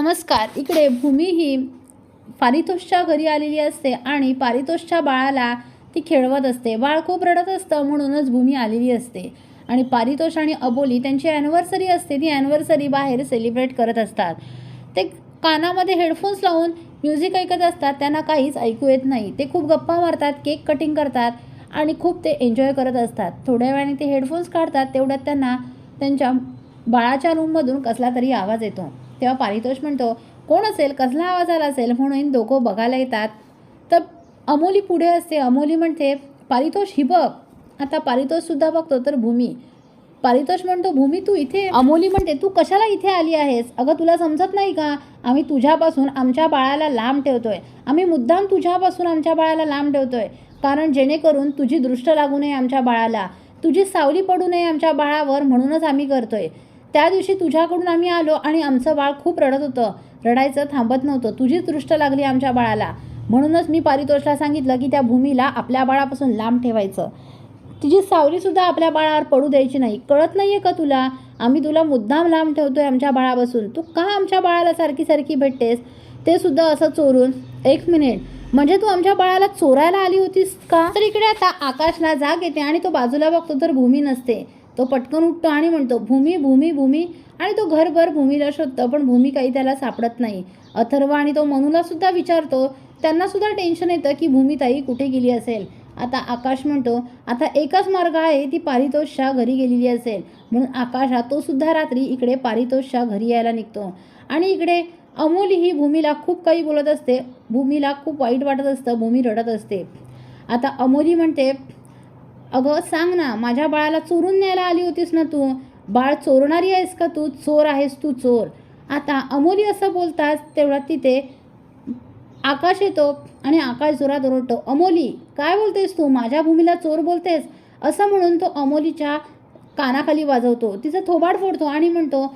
नमस्कार. इकडे भूमी ही पारितोषच्या घरी आलेली असते आणि पारितोषच्या बाळाला ती खेळवत असते. बाळ खूप रडत असतं म्हणूनच भूमी आलेली असते. आणि पारितोष आणि अबोली त्यांची ॲनिव्हर्सरी असते. ती ॲनिव्हर्सरी बाहेर सेलिब्रेट करत असतात. ते कानामध्ये हेडफोन्स लावून म्युझिक ऐकत असतात. त्यांना काहीच ऐकू येत नाही. ते खूप गप्पा मारतात केक कटिंग करतात आणि खूप ते एन्जॉय करत असतात. थोड्या वेळाने ते हेडफोन्स काढतात. तेवढ्यात त्यांना त्यांच्या बाळाच्या रूममधून कसला तरी आवाज येतो. तेव्हा पारितोष म्हणतो कोण असेल? कसला आवाज आला असेल? म्हणून दोघं बघायला येतात. तर अमोली पुढे असते. अमोली म्हणते पारितोष ही बघ. आता पारितोषसुद्धा बघतो तर भूमी. पारितोष म्हणतो भूमी तू इथे अमोली म्हणते तू कशाला इथे आली आहेस? अगं तुला समजत नाही का? आम्ही तुझ्यापासून आमच्या बाळाला लांब ठेवतोय. आम्ही मुद्दाम तुझ्यापासून आमच्या बाळाला लांब ठेवतोय. कारण जेणेकरून तुझी दृष्ट लागू नये आमच्या बाळाला. तुझी सावली पडू नये आमच्या बाळावर म्हणूनच आम्ही करतोय. त्या दिवशी तुझ्याकडून आम्ही आलो आणि आमचं बाळ खूप रडत होतं. रडायचं थांबत नव्हतं. तुझीच दृष्ट लागली आमच्या बाळाला. म्हणूनच मी पारितोषला सांगितलं की त्या भूमीला आपल्या बाळापासून लांब ठेवायचं. तिची सावलीसुद्धा आपल्या बाळावर पडू द्यायची नाही. कळत नाही आहे का तुला? आम्ही तुला मुद्दाम लांब ठेवतोय आमच्या बाळापासून. तू का आमच्या बाळाला सारखी सारखी भेटतेस? ते सुद्धा असं चोरून एक मिनिट म्हणजे तू आमच्या बाळाला चोरायला आली होतीस का? तर इकडे आता आकाशला जाग येते आणि तो बाजूला बघतो तर भूमी नसते. तो पटकन उठतो आणि म्हणतो भूमी भूमी भूमी. आणि तो घरभर भूमीला शोधतो पण भूमी काही त्याला सापडत नाही. अथर्व आणि तो मनूला सुद्धा विचारतो त्यांना सुद्धा टेन्शन येतं की भूमीताई कुठे गेली असेल? आता आकाश म्हणतो आता एकच मार्ग आहे ती पारितोषच्या घरी गेलेली असेल. म्हणून आकाश हा तो सुद्धा रात्री इकडे पारितोषच्या घरी यायला निघतो. आणि इकडे अमोली ही भूमीला खूप काही बोलत असते. भूमीला खूप वाईट वाटत असतं भूमी रडत असते. आता अमोली म्हणते अगं सांग ना माझ्या बाळाला चोरून न्यायला आली होतीस ना तू? बाळ चोरणारी आहेस का तू? चोर आहेस तू चोर. आता अमोली असं बोलताच तेवढ्यात तिथे आकाश येतो आणि आकाश जोरात ओरडतो अमोली काय बोलतेस तू? माझ्या भूमीला चोर बोलतेस? असं म्हणून तो अमोलीच्या कानाखाली वाजवतो. तिचं थोबाड फोडतो आणि म्हणतो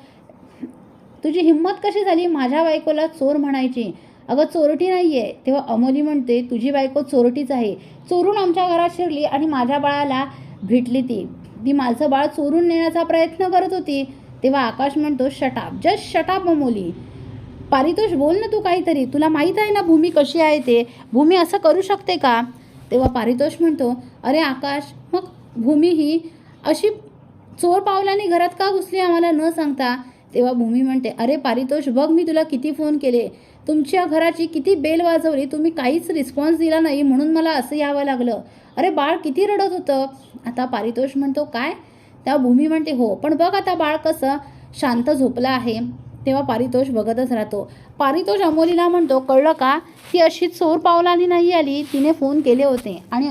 तुझी हिंमत कशी झाली माझ्या बायकोला चोर म्हणायची? अगं चोरटी नाही आहे तेव्हा अमोली म्हणते तुझी बायको चोरटीच आहे. चोरून आमच्या घरात शिरली आणि माझ्या बाळाला भेटली ती. ती माझं बाळ चोरून नेण्याचा प्रयत्न करत होती. तेव्हा आकाश म्हणतो shut up just shut up Amoli. Paritosh बोल ना तू काहीतरी. तुला माहीत आहे ना भूमी कशी आहे ते? भूमी असं करू शकते का? तेव्हा पारितोष म्हणतो अरे आकाश मग भूमी ही अशी चोर पावलाने घरात का घुसली आम्हाला न सांगता? तेव्हा भूमी म्हणते अरे पारितोष बघ मी तुला किती फोन केले. तुमच्या घराची किती बेल वाजवली. तुम्ही काहीच रिस्पॉन्स दिला नाही म्हणून मला असं यावं लागलं. अरे बाळ किती रडत होतं. आता पारितोष म्हणतो काय? तेव्हा भूमी म्हणते हो पण बघ आता बाळ कसं शांत झोपलं आहे. तेव्हा पारितोष बघतच राहतो. पारितोष अमोलीला म्हणतो कळलं का? ती अशी चोर पावलानी नाही आली. तिने फोन केले होते आणि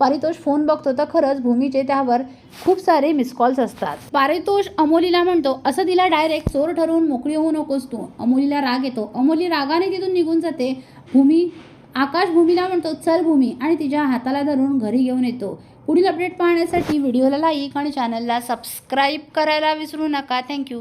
पारितोष फोन बघतो तर खरंच भूमीचे त्यावर खूप सारे मिस कॉल्स असतात. पारितोष अमोलीला म्हणतो असं तिला डायरेक्ट चोर ठरवून मोकळी होऊ नकोस तू. अमोलीला राग येतो. अमोली रागाने तिथून निघून जाते. भूमी आकाश भूमीला म्हणतो चल भूमी आणि तिच्या हाताला धरून घरी घेऊन येतो. पुढील अपडेट पाहण्यासाठी व्हिडिओला लाईक आणि चॅनलला सबस्क्राईब करायला विसरू नका. थँक्यू